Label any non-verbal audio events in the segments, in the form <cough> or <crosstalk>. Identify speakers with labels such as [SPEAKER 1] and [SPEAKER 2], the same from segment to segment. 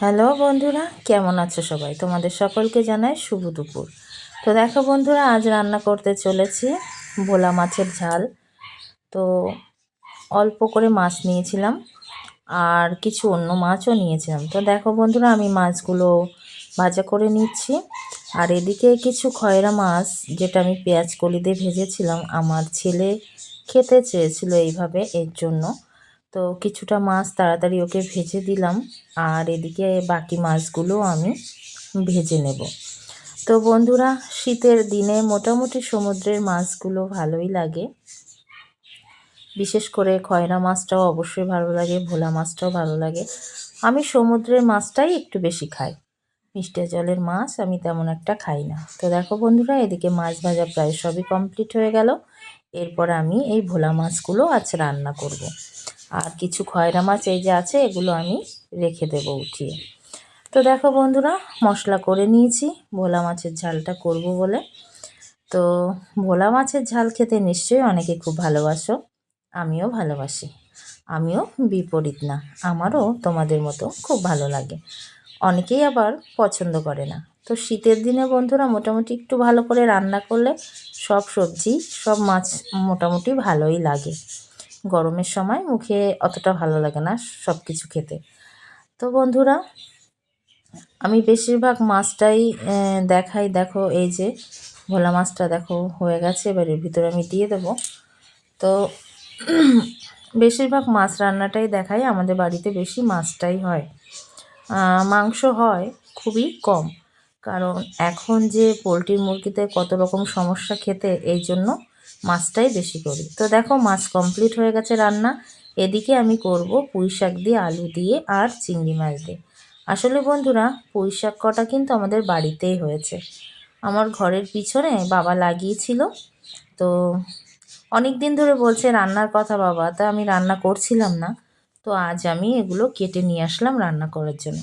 [SPEAKER 1] Hello বন্ধুরা, কেমন আছো সবাই? তোমাদের সকলকে জানাই শুভ দুপুর। তো দেখো বন্ধুরা, আজ রান্না করতে চলেছি ভোলা মাছের ঝাল। তো অল্প করে মাছ নিয়েছিলাম আর কিছু অন্য মাছও নিয়েছিলাম। তো দেখো বন্ধুরা, আমি মাছগুলো ভাজা করে নিচ্ছি। আর এদিকে কিছু খয়রা মাছ, যেটা আমি পেঁয়াজ কলি দিয়ে ভেজেছিলাম, আমার ছেলে খেতে চেয়েছিল এইভাবে, এর জন্য। তো কিছুটা মাছ তাড়াতাড়ি ওকে ভেজে দিলাম। আর এদিকে বাকি মাছগুলো আমি ভেজে নেব। তো বন্ধুরা, শীতের দিনে মোটামুটি সমুদ্রের মাছগুলো ভালোই লাগে। বিশেষ করে খয়রা মাছটাও অবশ্যই ভালো লাগে, ভোলা মাছটাও ভালো লাগে। আমি সমুদ্রের মাছটাই একটু বেশি খাই। মিষ্টি জলের মাছ আমি তেমন একটা খাই না। তো দেখো বন্ধুরা, এদিকে মাছ ভাজা প্রায় সবই কমপ্লিট হয়ে গেল। এরপর আমি এই ভোলা মাছগুলো আজ রান্না করব। আর কিছু খয়রা মাছ এই যে আছে, এগুলো আমি রেখে দেবো উঠিয়ে। তো দেখো বন্ধুরা, মশলা করে নিয়েছি, ভোলা মাছের ঝালটা করব বলে। তো ভোলা মাছের ঝাল খেতে নিশ্চয়ই অনেকে খুব ভালোবাসো, আমিও ভালোবাসি। আমিও বিপরীত না, আমারও তোমাদের মতো খুব ভালো লাগে। অনেকেই আবার পছন্দ করে না। তো শীতের দিনে বন্ধুরা মোটামুটি একটু ভালো করে রান্না করলে সব সবজি, সব মাছ মোটামুটি ভালোই লাগে। গরমের সময় মুখে অতটা ভালো লাগে না সব কিছু খেতে। তো বন্ধুরা, আমি বেশিরভাগ মাছটাই দেখাই। দেখো, এই যে ভোলা মাছটা দেখো হয়ে গেছে, এবার এর ভিতরে আমি দিয়ে দেবো। তো <clears throat> বেশিরভাগ মাছ রান্নাটাই দেখাই, আমাদের বাড়িতে বেশি মাছটাই হয়। মাংস হয় খুবই কম, কারণ এখন যে পোলট্রি মুরগিতে কত রকম সমস্যা খেতে, এই জন্য মাছটাই বেশি করি। তো দেখো মাছ কমপ্লিট হয়ে গেছে রান্না। এদিকে আমি করব পুঁই শাক দিয়ে আলু দিয়ে আর চিংড়ি মাছ দিয়ে। আসলে বন্ধুরা, পুঁই শাক কটা কিন্তু আমাদের বাড়িতেই হয়েছে। আমার ঘরের পিছনে বাবা লাগিয়েছিল। তো অনেক দিন ধরে বলছে রান্নার কথা বাবা, তা আমি রান্না করছিলাম না। তো আজ আমি এগুলো কেটে নিয়ে আসলাম রান্না করার জন্য।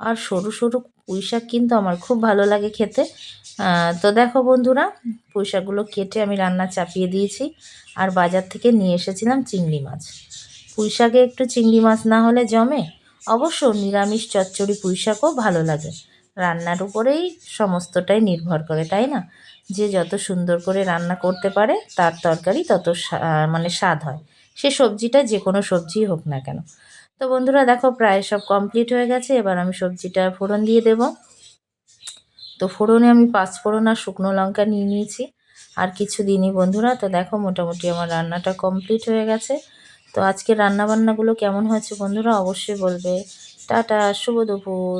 [SPEAKER 1] আর সরু সরু পুঁই শাক কিন্তু আমার খুব ভালো লাগে খেতে। তো দেখো বন্ধুরা পুঁই শাকগুলো কেটে আমি রান্না চাপিয়ে দিয়েছি আর বাজার থেকে নিয়ে এসেছিলাম চিংড়ি মাছ। পুঁই শাকে একটু চিংড়ি মাছ না হলে জমে, অবশ্য নিরামিষ চচ্চড়ি পুঁই শাকও ভালো লাগে। রান্নার উপরেই সমস্তটাই নির্ভর করে, তাই না? যে যত সুন্দর করে রান্না করতে পারে, তার তরকারি তত মানে স্বাদ হয়। সে সবজিটা যে কোনো সবজি হোক না কেন। তো বন্ধুরা দেখো প্রায় সব কমপ্লিট হয়ে গেছে। এবার আমি সবজিটা ফোড়ন দিয়ে দেব। তো ফোড়নে আমি পাঁচ ফোড়ন আর শুকনো লঙ্কা নিয়ে নিয়েছি। আর কিছু দিনই বন্ধুরা। তো দেখো মোটামুটি আমার রান্নাটা কমপ্লিট হয়ে গেছে। তো আজকে রান্নাবান্নাগুলো কেমন হয়েছে বন্ধুরা অবশ্যই বলবে। টাটা, শুভ দুপুর।